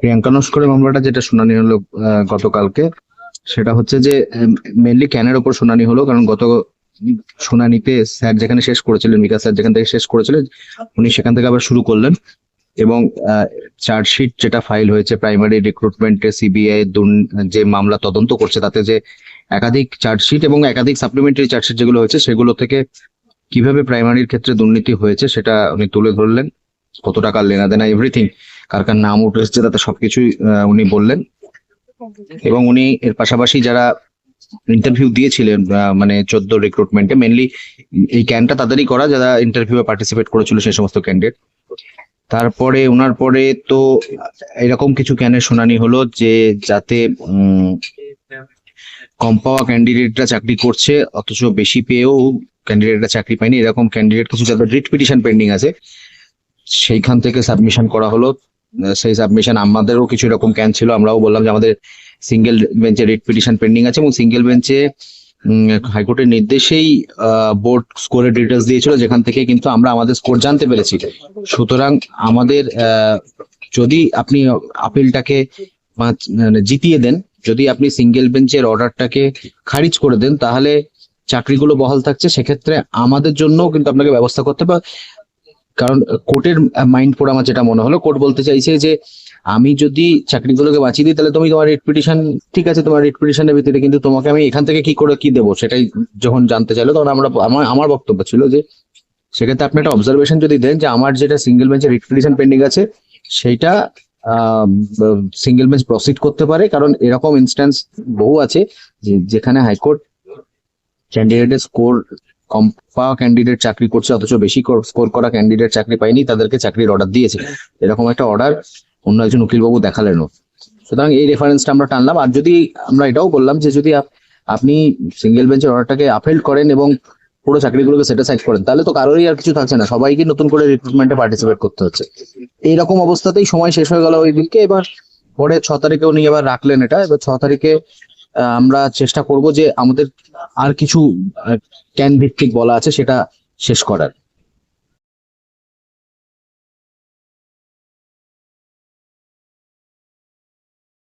প্রিয়াঙ্কা নস্করের মামলাটা যেটা শুনানি হলো গতকালকে, সেটা হচ্ছে যে মেনলি ক্যানের ওপর শুনানি হলো, কারণ গত শুনানিতে স্যার যেখানে শেষ করেছিলেন বিকাশ স্যার যেখান থেকে শেষ করেছিলেন উনি সেখান থেকে আবার শুরু করলেন। এবং চার্জশিট যেটা ফাইল হয়েছে, প্রাইমারি রিক্রুটমেন্টে, সিবিআই যে মামলা তদন্ত করছে, তাতে যে একাধিক চার্জশিট এবং একাধিক সাপ্লিমেন্টারি চার্জশিট যেগুলো হয়েছে, সেগুলো থেকে কীভাবে প্রাইমারির ক্ষেত্রে দুর্নীতি হয়েছে, সেটা উনি তুলে ধরলেন। কত টাকা লেনাদেনা এভরিথিং কার কার নাম উঠে এসছে, তাতে সবকিছুই উনি বললেন। এবং উনি এর পাশাপাশি যারা ইন্টারভিউ দিয়েছিলেন মানে চোদ্দ রিক্রুটমেন্টে মেনলি এই ক্যানটা তাদেরই করা, যারা ইন্টারভিউ পার্টিসিপেট করেছিল সেই সমস্ত ক্যান্ডিডেট তারপরে ওনার পরে তো এরকম কিছু ক্যানের শুনানি হলো যে, যাতে কম পাওয়া ক্যান্ডিডেটরা চাকরি করছে, অথচ বেশি পেয়েও ক্যান্ডিডেটরা চাকরি পায়নি। এরকম ক্যান্ডিডেট কিছু যাদের রিট পিটিশন পেন্ডিং আছে, সেইখান থেকে সাবমিশন করা হলো। সেই সাবমিশন আমাদেরও কিছু এরকম ক্যান ছিল। আমরাও বললাম যে আমাদের সিঙ্গেল বেঞ্চে রিট পিটিশন পেন্ডিং আছে এবং সিঙ্গেল বেঞ্চে হাইকোর্টের নির্দেশেই বোর্ড স্কোরের ডিটেলস দিয়েছিল, যেখান থেকে কিন্তু আমরা আমাদের স্কোর জানতে পেরেছি। সুতরাং আমাদের যদি আপনি আপিলটাকে মানে জিতিয়ে দেন, যদি আপনি সিঙ্গেল বেঞ্চের অর্ডারটাকে খারিজ করে দেন, তাহলে চাকরিগুলো বহাল থাকছে। সেক্ষেত্রে আমাদের জন্য কিন্তু আপনাকে ব্যবস্থা করতে হবে। কারণ কোর্টের মাইন্ড পড়ে আমার যেটা মনে হলো। কোর্ট বলতে চাইছে যে, আমি যদি চাকরিগুলোকে বাঁচিয়ে দিই, তাহলে তুমি তোমার রিট পিটিশন ঠিক আছে, তোমার রিট পিটিশনের ভিত্তিতে কিন্তু তোমাকে আমি এখান থেকে কি করে কি দেবো? সেটাই যখন জানতে চাইলো, তখন আমরা, আমার আমার বক্তব্য ছিল যে, সেক্ষেত্রে আপনি একটা অবজারভেশন যদি দেন যে, আমার যেটা সিঙ্গেল বেঞ্চের রিট পিটিশন পেন্ডিং আছে সেইটা সিঙ্গেল বেঞ্চ প্রসিড করতে পারে। কারণ এরকম ইনস্ট্যান্স বহু আছে যেখানে হাইকোর্ট ক্যান্ডিডেটের স্কোর কম পাওয়া ক্যান্ডিডেট চাকরি করছে, অথচ বেশি স্কোর করা ক্যান্ডিডেট চাকরি পায়নি, তাদেরকে চাকরির অর্ডার দিয়েছে। এরকম একটা অর্ডার অন্য একজন উকিলবাবু দেখালেনও। সুতরাং এই রেফারেন্সটা আমরা টানলাম। আর যদি আমরা এটাও বললাম যে যদি আপনি সিঙ্গেল বেঞ্চের অর্ডারটাকে আপহেল্ড করেন এবং পুরো চাকরিগুলোকে সেটিসফাইড করেন, তাহলে তো কারোরই আর কিছু থাকছে না। সবাইকে নতুন করে রিক্রুটমেন্টে পার্টিসিপেট করতে হচ্ছে। এইরকম অবস্থাতেই সময় শেষ হয়ে গেল ওই দিনকে। এবার পরে ছ তারিখে উনি এবার রাখলেন এটা। এবার ছ তারিখে আমরা চেষ্টা করব যে আমাদের আর কিছু ক্যান ভিত্তিক বলা আছে সেটা শেষ করার।